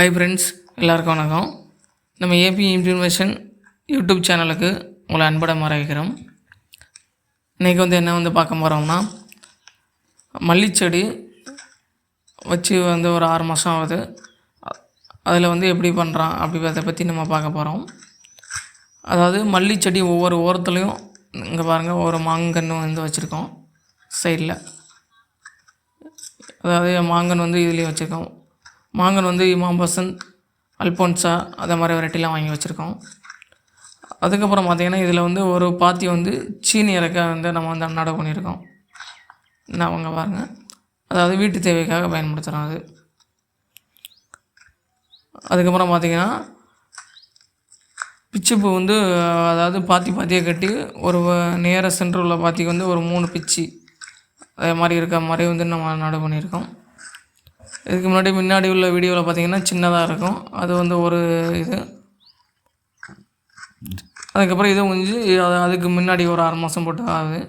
Hi friends எல்லாருக்கும் வணக்கம். நம்ம ஏபி இன்ஃபர்மேஷன் யூடியூப் சேனலுக்கு உங்களை அன்புடன் வரவேற்கிறோம். இன்றைக்கி வந்து என்ன வந்து பார்க்க போகிறோம்னா மல்லிச்செடி வச்சு வந்து ஒரு ஆறு மாதம் ஆகுது. அதில் வந்து எப்படி பண்ணுறான் அப்படின்றத பற்றி நம்ம பார்க்க போகிறோம் அதாவது மல்லிச்செடி ஒவ்வொரு ஓரத்துலேயும் இங்கே பாருங்கள் ஒரு மாங்கன்று வந்து வச்சுருக்கோம். சைடில் அதாவது மாங்கன் வந்து இதுலேயும் வச்சுருக்கோம். மாங்கன் வந்து இமாம் பசந்த் அல்போன்சா அதை மாதிரி வெரைட்டிலாம் வாங்கி வச்சுருக்கோம். அதுக்கப்புறம் பார்த்திங்கன்னா இதில் வந்து ஒரு பாத்தி வந்து சீனி இறக்க வந்து நம்ம வந்து அன்னாடம் பண்ணியிருக்கோம். என்ன அவங்க பாருங்கள் அதாவது வீட்டு தேவைக்காக பயன்படுத்துகிறோம் அது. அதுக்கப்புறம் பார்த்திங்கன்னா பிச்சுப்பூ வந்து அதாவது பாத்தி பாத்தியாக கட்டி ஒரு நேர சென்டர் உள்ள பாத்திக்கு வந்து ஒரு மூணு பிச்சு அதே மாதிரி இருக்க மாதிரி வந்து நம்ம நடவு பண்ணியிருக்கோம். இதுக்கு முன்னாடி முன்னாடி உள்ள வீடியோவில் பார்த்தீங்கன்னா சின்னதாக இருக்கும். அது வந்து ஒரு இது. அதுக்கப்புறம் இது கொஞ்சம் அது அதுக்கு முன்னாடி ஒரு ஆறு மாதம் போட்டு ஆகுது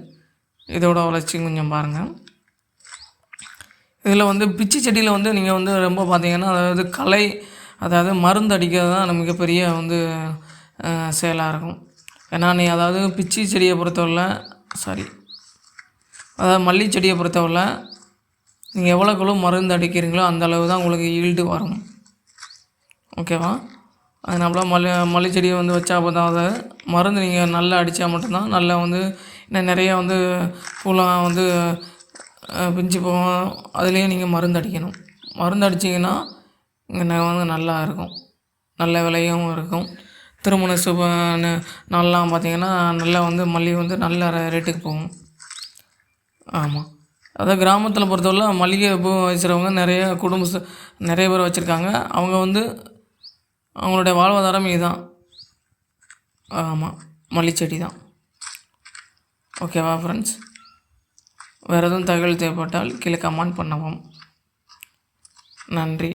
இதோட வளர்ச்சி கொஞ்சம் பாருங்கள் இதில் வந்து பிச்சி செடியில் வந்து நீங்கள் வந்து ரொம்ப பார்த்தீங்கன்னா அதாவது களை அதாவது மருந்து அடிக்கிறது தான் மிகப்பெரிய வந்து செயலாக இருக்கும். ஏன்னா நீ அதாவது பிச்சி செடியை பொறுத்தவரை சாரி அதாவது மல்லி செடியை பொறுத்தவரை நீங்கள் எவ்வளோக்குள்ள மருந்து அடிக்கிறீங்களோ அந்த அளவு தான் உங்களுக்கு ஈல்டு வரும். ஓகேவா அதனால மல்லி மல்லி செடியை வந்து வச்சா தான் அதை மருந்து நீங்கள் நல்லா அடித்தா மட்டும்தான் நல்லா வந்து இன்னும் நிறைய வந்து பூலாம் வந்து பிஞ்சு போகும். அதுலேயும் நீங்கள் மருந்து அடிக்கணும். மருந்து அடிச்சிங்கன்னா இங்கே வந்து நல்லா இருக்கும். நல்ல விலையும் இருக்கும். திருமண சுப நாளெலாம் பார்த்தீங்கன்னா நல்லா வந்து மல்லி வந்து நல்ல ரேட்டுக்கு போகும். ஆமாம் அதாவது கிராமத்தில் பொறுத்தவரை மளிகை பூ வச்சுருவங்க நிறைய குடும்ப நிறைய பேர் வச்சுருக்காங்க. அவங்க வந்து அவங்களுடைய வாழ்வாதாரம் இதுதான். ஆமாம் மல்லிச்செடி தான். ஓகேவா ஃப்ரெண்ட்ஸ் வேறு எதுவும் தகவல் தேவைப்பட்டால் கீழே கமெண்ட் பண்ணவும். நன்றி.